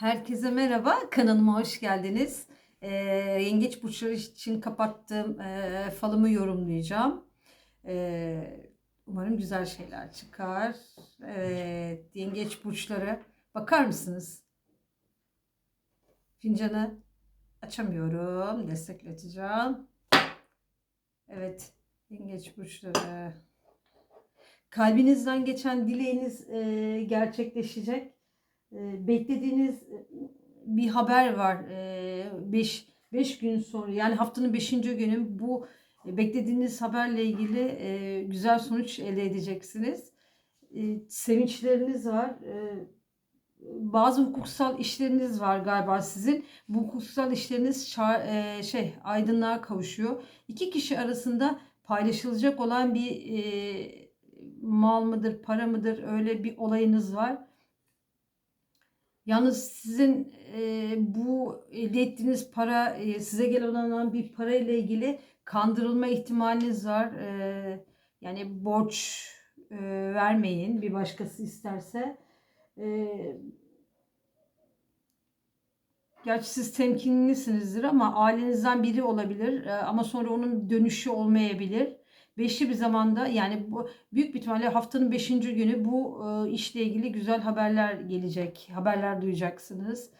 Herkese merhaba, kanalıma hoş geldiniz. Ee, yengeç burçları için kapattığım e, falımı yorumlayacağım. Ee, umarım güzel şeyler çıkar. Evet, yengeç burçları bakar mısınız? Fincanı açamıyorum, destekleteceğim. Evet, yengeç burçları. Kalbinizden geçen dileğiniz e, gerçekleşecek. Beklediğiniz bir haber var. 5 5 gün sonra yani haftanın 5. günü bu beklediğiniz haberle ilgili güzel sonuç elde edeceksiniz. Sevinçleriniz var. Bazı hukuksal işleriniz var galiba sizin. Bu hukuksal işleriniz şey aydınlığa kavuşuyor. İki kişi arasında paylaşılacak olan bir mal mıdır, para mıdır öyle bir olayınız var. Yalnız sizin e, bu elde ettiğiniz para e, size gelen olan bir para ile ilgili kandırılma ihtimaliniz var. E, yani borç e, vermeyin bir başkası isterse. E, gerçi siz temkinlisinizdir ama ailenizden biri olabilir e, ama sonra onun dönüşü olmayabilir. Beşli bir zamanda yani bu büyük bir ihtimalle haftanın beşinci günü bu e, işle ilgili güzel haberler gelecek. Haberler duyacaksınız.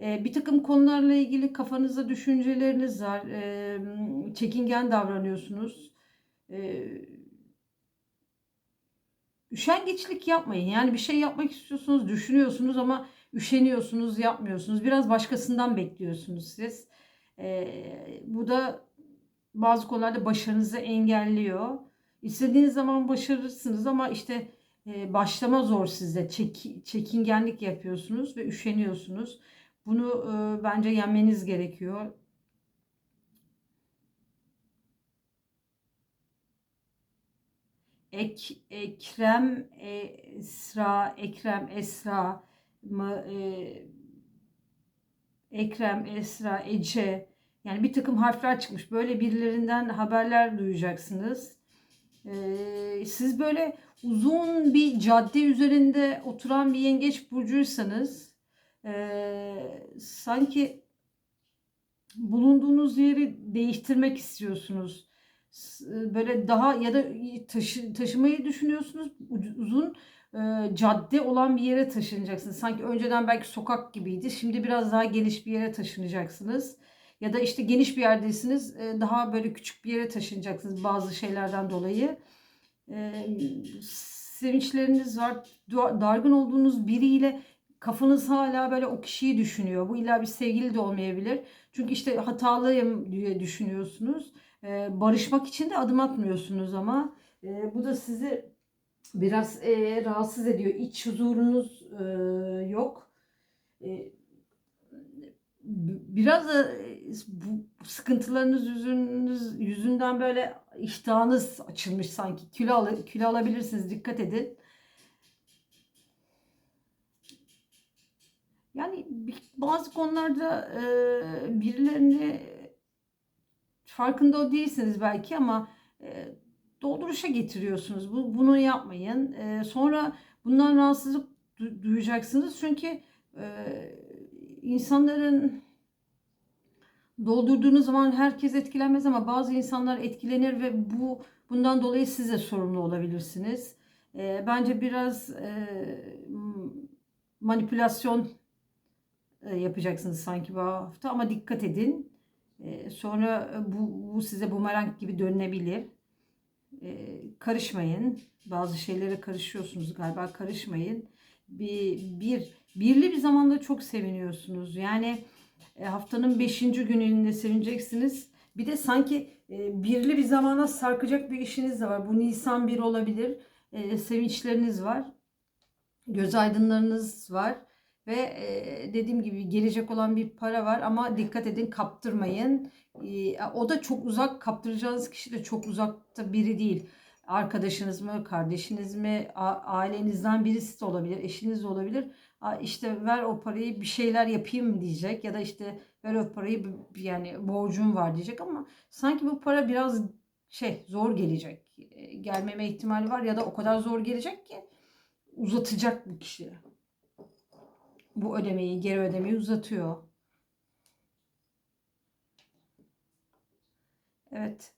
E, bir takım konularla ilgili kafanızda düşünceleriniz var. E, çekingen davranıyorsunuz. E, üşengeçlik yapmayın. Yani bir şey yapmak istiyorsunuz, düşünüyorsunuz ama üşeniyorsunuz, yapmıyorsunuz. Biraz başkasından bekliyorsunuz siz. E, bu da bazı konularda başarınızı engelliyor. İstediğiniz zaman başarırsınız ama işte e, başlama zor sizde. Çek, çekingenlik yapıyorsunuz ve üşeniyorsunuz. Bunu e, bence yenmeniz gerekiyor. Ek, Ekrem, Esra, Ekrem, Esra mı? E, Ekrem, Esra, Ece. Yani bir takım harfler çıkmış. Böyle birilerinden haberler duyacaksınız. Ee, siz böyle uzun bir cadde üzerinde oturan bir yengeç burcuysanız e, sanki bulunduğunuz yeri değiştirmek istiyorsunuz. Böyle daha ya da taşı, taşımayı düşünüyorsunuz. Uzun e, cadde olan bir yere taşınacaksınız. Sanki önceden belki sokak gibiydi. Şimdi biraz daha geniş bir yere taşınacaksınız. Ya da işte geniş bir yerdesiniz. E, daha böyle küçük bir yere taşınacaksınız bazı şeylerden dolayı. E, sevinçleriniz var. Dargın olduğunuz biriyle kafanız hala böyle o kişiyi düşünüyor. Bu illa bir sevgili de olmayabilir. Çünkü işte hatalıyım diye düşünüyorsunuz. E, barışmak için de adım atmıyorsunuz ama bu da sizi biraz rahatsız ediyor. İç huzurunuz yok biraz da bu sıkıntılarınız yüzünüz yüzünden böyle iştahınız açılmış sanki. Kilo, al, kilo alabilirsiniz. Dikkat edin. Yani bazı konularda e, birilerini farkında değilsiniz belki ama e, dolduruşa getiriyorsunuz. Bu, bunu yapmayın. E, sonra bundan rahatsızlık duyacaksınız. Çünkü e, insanların doldurduğunuz zaman herkes etkilenmez ama bazı insanlar etkilenir ve bu bundan dolayı siz de sorumlu olabilirsiniz. E, bence biraz e, manipülasyon e, yapacaksınız sanki bu hafta ama dikkat edin. E, sonra bu, bu size bumerang gibi dönebilir. E, karışmayın. Bazı şeylere karışıyorsunuz galiba. Karışmayın. Bir, bir birli bir zamanda çok seviniyorsunuz. Yani e, haftanın 5. gününde sevineceksiniz. Bir de sanki e, birli bir zamana sarkacak bir işiniz de var. Bu Nisan 1 olabilir. E, sevinçleriniz var. Göz aydınlarınız var. Ve dediğim gibi gelecek olan bir para var ama dikkat edin kaptırmayın. O da çok uzak kaptıracağınız kişi de çok uzakta biri değil. Arkadaşınız mı, kardeşiniz mi, ailenizden birisi de olabilir, eşiniz de olabilir işte ver o parayı bir şeyler yapayım diyecek ya da işte ver o parayı yani borcum var diyecek ama sanki bu para biraz şey zor gelecek. E, gelmeme ihtimali var ya da o kadar zor gelecek ki uzatacak bu kişi. bu ödemeyi, geri ödemeyi uzatıyor. Evet.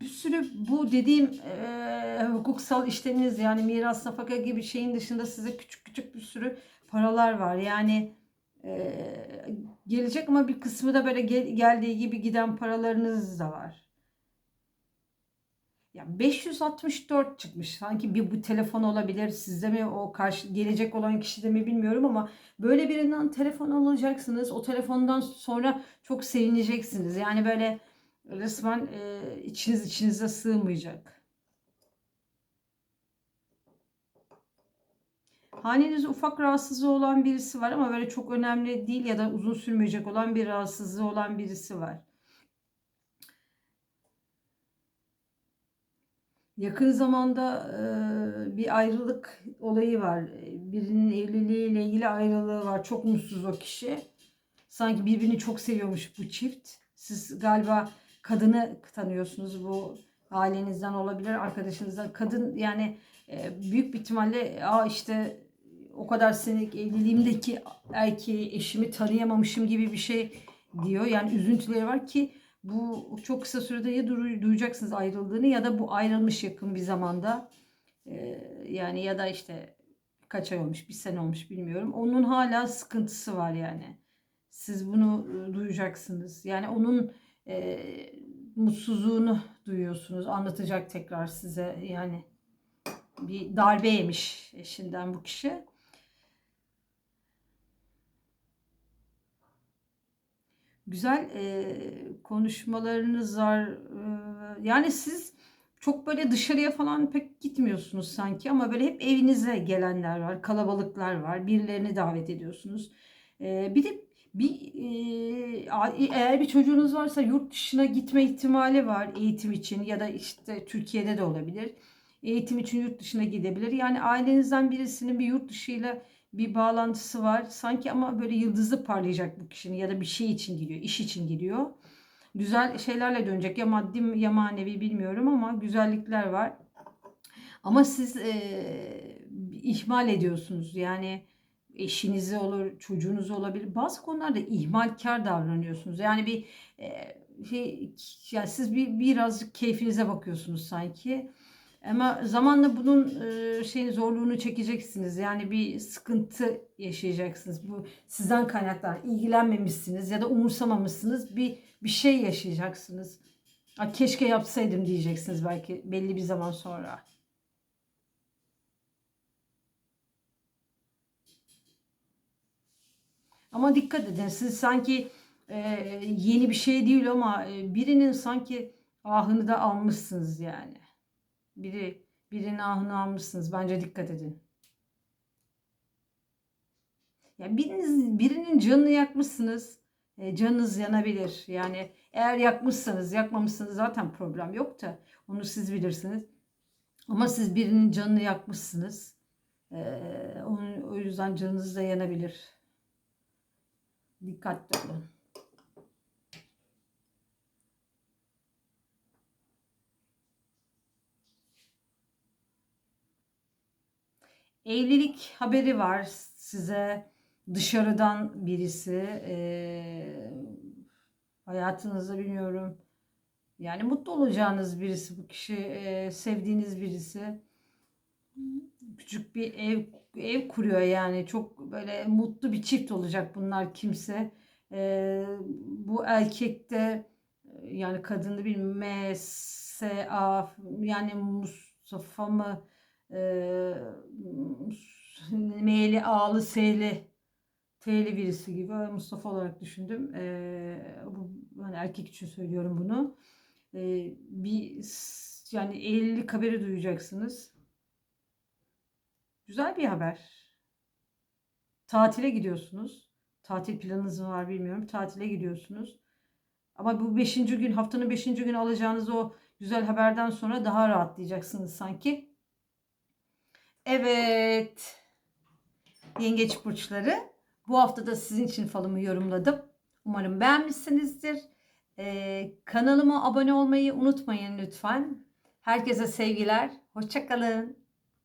Bir sürü bu dediğim eee, hukuksal işleminiz yani miras nafaka gibi şeyin dışında size küçük küçük bir sürü paralar var. Yani eee, gelecek ama bir kısmı da böyle gel- geldiği gibi giden paralarınız da var. Ya 564 çıkmış. Sanki bir bu telefon olabilir. Sizde mi o karşı gelecek olan kişide mi bilmiyorum ama böyle birinden telefon alacaksınız. O telefondan sonra çok sevineceksiniz. Yani böyle resmen e, içiniz içinize sığmayacak. Hanenizde ufak rahatsızlığı olan birisi var ama böyle çok önemli değil ya da uzun sürmeyecek olan bir rahatsızlığı olan birisi var. Yakın zamanda e, bir ayrılık olayı var. Birinin evliliğiyle ilgili ayrılığı var. Çok mutsuz o kişi. Sanki birbirini çok seviyormuş bu çift. Siz galiba kadını tanıyorsunuz. Bu ailenizden olabilir, arkadaşınızdan. Kadın yani e, büyük bir ihtimalle Aa işte o kadar senelik evliliğimdeki erkeği, eşimi tanıyamamışım gibi bir şey diyor. Yani üzüntüleri var ki bu çok kısa sürede ya duy- duyacaksınız ayrıldığını ya da bu ayrılmış yakın bir zamanda. Ee, yani ya da işte kaç ay olmuş, bir sene olmuş bilmiyorum. Onun hala sıkıntısı var yani. Siz bunu e, duyacaksınız. Yani onun e, mutsuzluğunu duyuyorsunuz. Anlatacak tekrar size yani bir darbe yemiş eşinden bu kişi. Güzel e, konuşmalarınız var. E, yani siz çok böyle dışarıya falan pek gitmiyorsunuz sanki ama böyle hep evinize gelenler var, kalabalıklar var. Birilerini davet ediyorsunuz. E, bir de bir e, eğer bir çocuğunuz varsa yurt dışına gitme ihtimali var eğitim için ya da işte Türkiye'de de olabilir. Eğitim için yurt dışına gidebilir. Yani ailenizden birisinin bir yurt dışıyla bir bağlantısı var. Sanki ama böyle yıldızı parlayacak bu kişinin ya da bir şey için gidiyor, iş için gidiyor. Güzel şeylerle dönecek. Ya maddi ya manevi bilmiyorum ama güzellikler var. Ama siz eee, ihmal ediyorsunuz. Yani eşinizi olur, çocuğunuz olabilir. Bazı konularda ihmalkar davranıyorsunuz. Yani bir eee, şey, yani siz bir birazcık keyfinize bakıyorsunuz sanki. Ama zamanla bunun e, şeyin zorluğunu çekeceksiniz. Yani bir sıkıntı yaşayacaksınız. Bu sizden kaynaklar. İlgilenmemişsiniz ya da umursamamışsınız. Bir bir şey yaşayacaksınız. "Aa, keşke yapsaydım diyeceksiniz belki belli bir zaman sonra. Ama dikkat edin siz sanki e, yeni bir şey değil ama e, birinin sanki ahını da almışsınız yani. Biri birinin ahını almışsınız. Bence dikkat edin. Ya biriniz birinin canını yakmışsınız. E, canınız yanabilir. Yani eğer yakmışsanız, yakmamışsanız zaten problem yok da onu siz bilirsiniz. Ama siz birinin canını yakmışsınız. E, onun, o yüzden canınız da yanabilir. Dikkatli olun. Evlilik haberi var size. Dışarıdan birisi eee, hayatınızda bilmiyorum. Yani mutlu olacağınız birisi bu kişi eee, sevdiğiniz birisi küçük bir ev ev kuruyor yani çok böyle mutlu bir çift olacak bunlar kimse Eee, bu erkek de yani kadını bir M S A yani Mustafa mı eee M'li A'lı S'li T'li birisi gibi Mustafa olarak düşündüm. Eee, bu hani erkek için söylüyorum bunu. Eee, bir yani evlilik haberi duyacaksınız. Güzel bir haber. Tatile gidiyorsunuz. Tatil planınız var bilmiyorum. Tatile gidiyorsunuz. Ama bu beşinci gün haftanın beşinci günü alacağınız o güzel haberden sonra daha rahatlayacaksınız sanki. Evet. Yengeç burçları. Bu hafta da sizin için falımı yorumladım. Umarım beğenmişsinizdir. Ee, kanalıma abone olmayı unutmayın lütfen. Herkese sevgiler. Hoşçakalın.